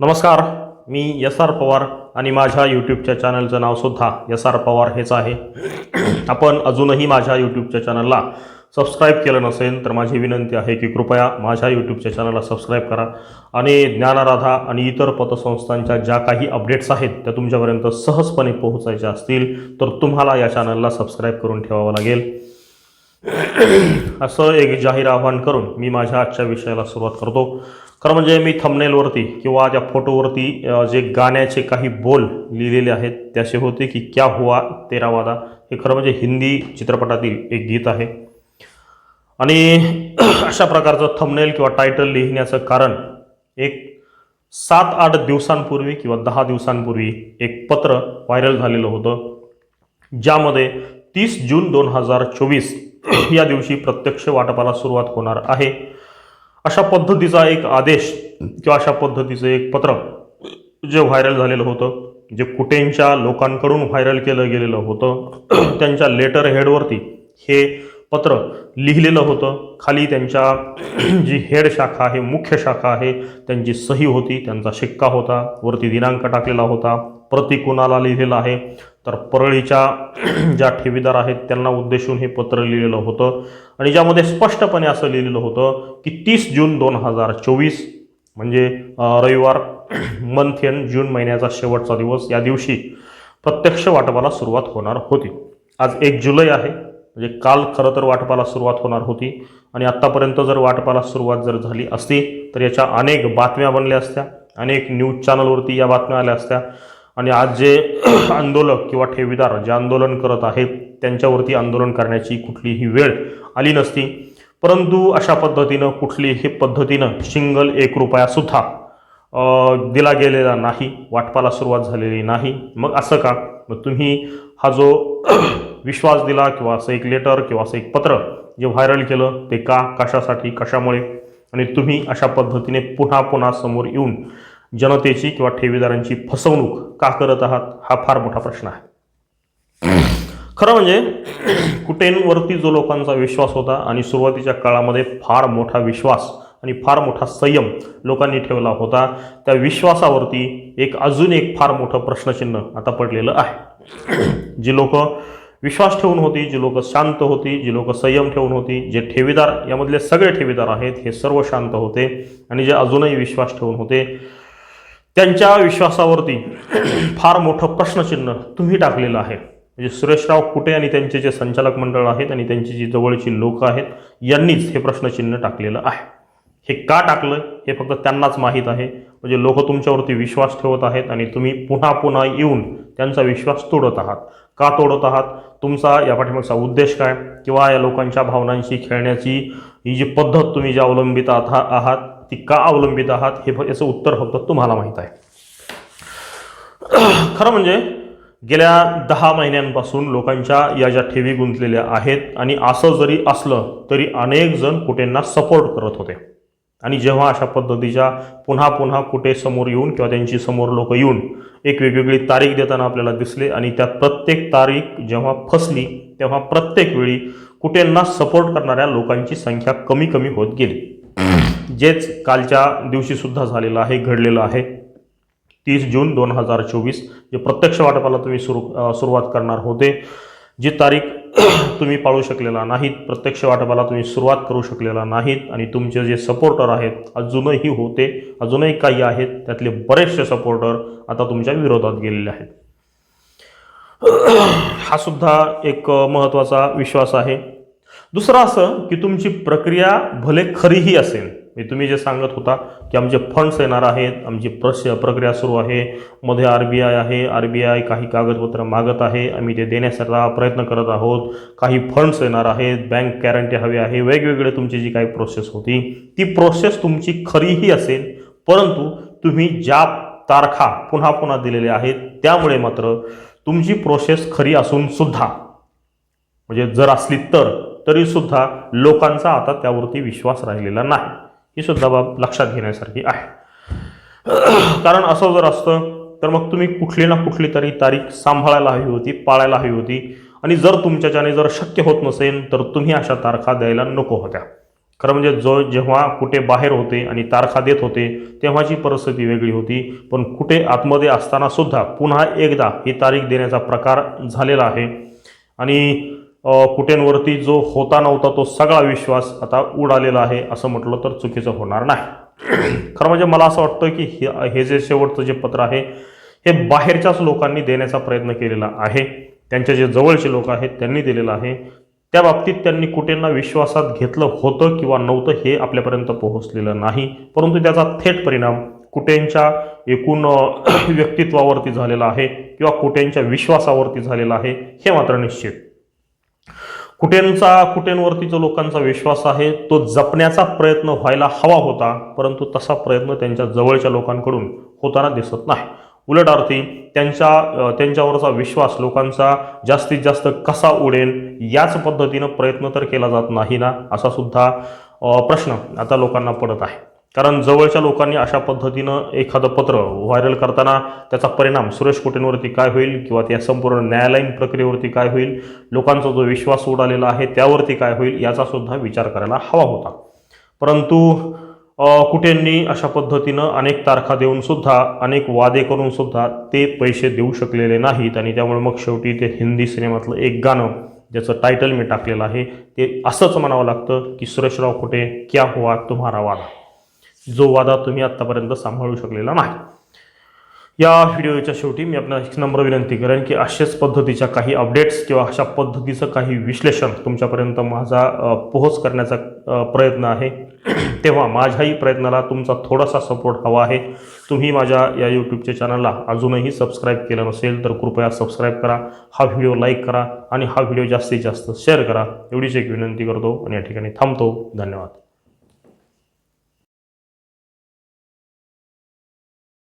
नमस्कार मी S R Pawar आणि माझ्या यूट्यूबच्या चॅनलचं नावसुद्धा एस आर पवार हेच आहे. आपण अजूनही माझ्या यूट्यूबच्या चॅनलला सबस्क्राईब केलं नसेल तर माझी विनंती आहे की कृपया माझ्या यूट्यूबच्या चॅनलला सबस्क्राईब करा आणि ज्ञानाराधा आणि इतर पतसंस्थांच्या ज्या काही अपडेट्स आहेत त्या तुमच्यापर्यंत सहजपणे पोहोचायच्या असतील तर तुम्हाला या चॅनलला सबस्क्राईब करून ठेवावं लागेल. असं एक जाहीर आवाहन करून मी माझ्या आजच्या विषयाला सुरुवात करतो. खरं म्हणजे मी थंबनेलवरती किंवा त्या फोटोवरती जे गाण्याचे काही बोल लिहिलेले आहेत त्याचे होते की क्या हुआ तेरा वादा हे खरं म्हणजे हिंदी चित्रपटातील एक गीत आहे. आणि अशा प्रकारचं थंबनेल किंवा टायटल लिहिण्याचं कारण एक सात आठ दिवसांपूर्वी किंवा दहा दिवसांपूर्वी एक पत्र व्हायरल झालेलं होतं ज्यामध्ये तीस जून दोन हजार चोवीस या दिवशी प्रत्यक्ष वाटपाला सुरुवात होणार आहे. अशा पद्धतीचा एक आदेश किंवा अशा पद्धतीचं एक पत्र जे व्हायरल झालेलं होतं जे कुटेंच्या लोकांकडून व्हायरल केलं गेलेलं होतं त्यांच्या लेटर हेडवरती हे पत्र लिहिलेलं होतं. खाली त्यांच्या जी हेड शाखा आहे मुख्य शाखा आहे त्यांची सही होती त्यांचा शिक्का होता वरती दिनांक टाकलेला होता प्रति कुणाला लिहिलेला आहे तर परळीच्या ज्या ठेवीदार आहेत त्यांना उद्देशून हे पत्र लिहिलेलं होतं. आणि ज्यामध्ये स्पष्टपणे असं लिहिलेलं होतं की तीस जून दोन हजार चोवीस म्हणजे रविवार मंथ एंड जून महिन्याचा शेवटचा दिवस या दिवशी प्रत्यक्ष वाटपाला सुरुवात होणार होती. आज एक जुलै आहे म्हणजे काल खरं तर वाटपाला सुरुवात होणार होती. आणि आत्तापर्यंत जर वाटपाला सुरुवात जर झाली असती तर याच्या अनेक बातम्या बनल्या असत्या. अनेक न्यूज चॅनलवरती या बातम्या आल्या असत्या. आणि आज जे आंदोलक किंवा ठेवीदार जे आंदोलन करत आहेत त्यांच्यावरती आंदोलन करण्याची कुठलीही वेळ आली नसती. परंतु अशा पद्धतीनं कुठलीही पद्धतीनं सिंगल एक रुपयासुद्धा दिला गेलेला नाही वाटपाला सुरुवात झालेली नाही. मग असं का? मग तुम्ही हा जो विश्वास दिला किंवा असं एक लेटर किंवा असं एक पत्र जे व्हायरल केलं ते का कशासाठी कशामुळे? आणि तुम्ही अशा पद्धतीने पुन्हा पुन्हा समोर येऊन जनतेची किंवा ठेवीदारांची फसवणूक का करत आहात हा फार मोठा प्रश्न आहे. खरं म्हणजे कुटेंवरती जो लोकांचा विश्वास होता आणि सुरुवातीच्या काळामध्ये फार मोठा विश्वास आणि फार मोठा संयम लोकांनी ठेवला होता त्या विश्वासावरती एक अजून एक फार मोठं प्रश्नचिन्ह आता पडलेलं आहे. जी लोक विश्वास ठेवून होती जी लोक शांत होती जी लोक संयम ठेवून होती जे ठेवीदार यामधले सगळे ठेवीदार आहेत हे सर्व शांत होते आणि जे अजूनही विश्वास ठेवून होते त्यांच्या विश्वासावरती फार मोठं प्रश्नचिन्ह तुम्ही टाकलेलं आहे. म्हणजे सुरेशराव कुटे आणि त्यांचे जे संचालक मंडळ आहेत आणि त्यांची जी जवळची लोक आहेत यांनीच हे प्रश्नचिन्ह टाकलेलं आहे. हे का टाकलं? हे फक्त त्यांनाच माहीत आहे. म्हणजे लोक तुमच्यावरती विश्वास ठेवत आहेत आणि तुम्ही पुन्हा पुन्हा येऊन त्यांचा विश्वास तोडत आहात. का तोडत आहात? तुमचा या पाठीमागचा उद्देश काय? किंवा या लोकांच्या भावनांशी खेळण्याची ही जी पद्धत तुम्ही जी अवलंबित आहात ती का अवलंबित आहात हे याचं उत्तर फक्त तुम्हाला माहीत आहे. खरं म्हणजे गेल्या दहा महिन्यांपासून लोकांच्या या ज्या ठेवी गुंतलेल्या आहेत आणि असं जरी असलं तरी अनेक जण कुटेंना सपोर्ट करत होते. आणि जेव्हा अशा पद्धतीच्या पुन्हा पुन्हा कुठे समोर येऊन किंवा त्यांची समोर लोक येऊन एक वेगवेगळी तारीख देताना आपल्याला दिसले आणि त्यात प्रत्येक तारीख जेव्हा फसली तेव्हा प्रत्येक वेळी कुटेंना सपोर्ट करणाऱ्या लोकांची संख्या कमी कमी होत गेली. जेच कालच्या दिवशीसुद्धा झालेलं आहे घडलेलं आहे. तीस जून दोन हजार चोवीस जे प्रत्यक्ष वाटपाला तुम्ही सुरू सुरुवात करणार होते जी तारीख तुम्ही पाळू शकलेला नाहीत प्रत्यक्ष वाटपाला तुम्ही सुरुवात करू शकलेला नाहीत आणि तुमचे जे सपोर्टर आहेत अजूनही होते अजूनही काही आहेत त्यातले बरेचसे सपोर्टर आता तुमच्या विरोधात गेलेले आहेत. हा सुद्धा एक महत्त्वाचा विश्वास आहे. दुसरं असं की तुमची प्रक्रिया भले खरीही असेल. मी तुम्ही जे सांगत होता की आमचे फंड्स येणार आहेत आमची प्रश प्रक्रिया सुरू आहे मध्ये आर बी आय आहे आर बी आय काही कागदपत्र मागत आहे आम्ही ते देण्याचा प्रयत्न करत आहोत. काही फंड्स येणार आहेत बँक गॅरंटी हवी आहे वेगवेगळे तुमची जी काही प्रोसेस होती ती प्रोसेस तुमची खरीही असेल परंतु तुम्ही ज्या तारखा पुन्हा पुन्हा दिलेल्या आहेत त्यामुळे मात्र तुमची प्रोसेस खरी असून सुद्धा म्हणजे जर असली तर तरीसुद्धा लोकांचा आता त्यावरती विश्वास राहिलेला नाही. ही सुद्धा बाब लक्षात घेण्यासारखी आहे. कारण असं जर असतं तर मग तुम्ही कुठली ना कुठली तरी तारीख सांभाळायला हवी होती पाळायला हवी होती. आणि जर तुमच्याच्याने जर शक्य होत नसेल तर तुम्ही अशा तारखा द्यायला नको होत्या. खरं म्हणजे जो जेव्हा कुठे बाहेर होते आणि तारखा देत होते तेव्हाची परिस्थिती वेगळी होती. पण कुठे आतमध्ये असताना सुद्धा पुन्हा एकदा ही तारीख देण्याचा प्रकार झालेला आहे. आणि अ, कुटेंवरती जो होता नव्हता तो सगळा विश्वास आता उडालेला आहे असं म्हटलं तर चुकीचं होणार नाही. खरं म्हणजे मला असं वाटतं की हे हे जे शेवटचं जे पत्र आहे हे बाहेरच्याच लोकांनी देण्याचा प्रयत्न केलेला आहे. त्यांचे जे जवळचे लोक आहेत त्यांनी दिलेलं आहे. त्या बाबतीत त्यांनी कुठेंना विश्वासात घेतलं होतं किंवा नव्हतं हे आपल्यापर्यंत पोहोचलेलं नाही. परंतु त्याचा थेट परिणाम कुटेंच्या एकूण व्यक्तित्वावरती झालेला आहे किंवा कुटेंच्या विश्वासावरती झालेला आहे हे मात्र निश्चित. कुटेंचा कुटेंवरती जो लोकांचा विश्वास आहे तो जपण्याचा प्रयत्न व्हायला हवा होता परंतु तसा प्रयत्न त्यांच्या जवळच्या लोकांकडून होताना दिसत नाही. उलट अर्थी त्यांच्या त्यांच्यावरचा विश्वास लोकांचा जास्तीत जास्त कसा उडेल याच पद्धतीनं प्रयत्न तर केला जात नाही ना असा सुद्धा प्रश्न आता लोकांना पडत आहे. कारण जवळच्या लोकांनी अशा पद्धतीनं एखादं पत्र व्हायरल करताना त्याचा परिणाम सुरेश कोटेंवरती काय होईल किंवा त्या संपूर्ण न्यायालयीन प्रक्रियेवरती काय होईल लोकांचा जो विश्वास उडालेला आहे त्यावरती काय होईल याचा सुद्धा विचार करायला हवा होता. परंतु अ, कुटेंनी अशा पद्धतीनं अनेक तारखा देऊन सुद्धा अनेक वादे करूनसुद्धा ते पैसे देऊ शकलेले नाहीत आणि त्यामुळे मग शेवटी ते हिंदी सिनेमातलं एक गाणं ज्याचं टायटल मी टाकलेलं आहे ते असंच म्हणावं लागतं की सुरेशराव कुटे क्या हुआ तुम्हारा वादा? जो वादा तुम्ही आत्तापर्यंत सांभाळू शकलेला नाही. या व्हिडिओच्या शेवटी मी आपल्याला एक नम्र विनंती करेन की अशाच पद्धतीच्या काही अपडेट्स किंवा अशा पद्धतीचं काही विश्लेषण तुमच्यापर्यंत माझा पोहोच करण्याचा प्रयत्न आहे. तेव्हा माझ्याही प्रयत्नाला तुमचा थोडासा सपोर्ट हवा आहे. तुम्ही माझ्या या यूट्यूबच्या चॅनलला अजूनही सबस्क्राईब केलं नसेल तर कृपया सबस्क्राईब करा हा व्हिडिओ लाईक करा आणि हा व्हिडिओ जास्तीत जास्त शेअर करा. एवढीच एक विनंती करतो आणि या ठिकाणी थांबतो. धन्यवाद.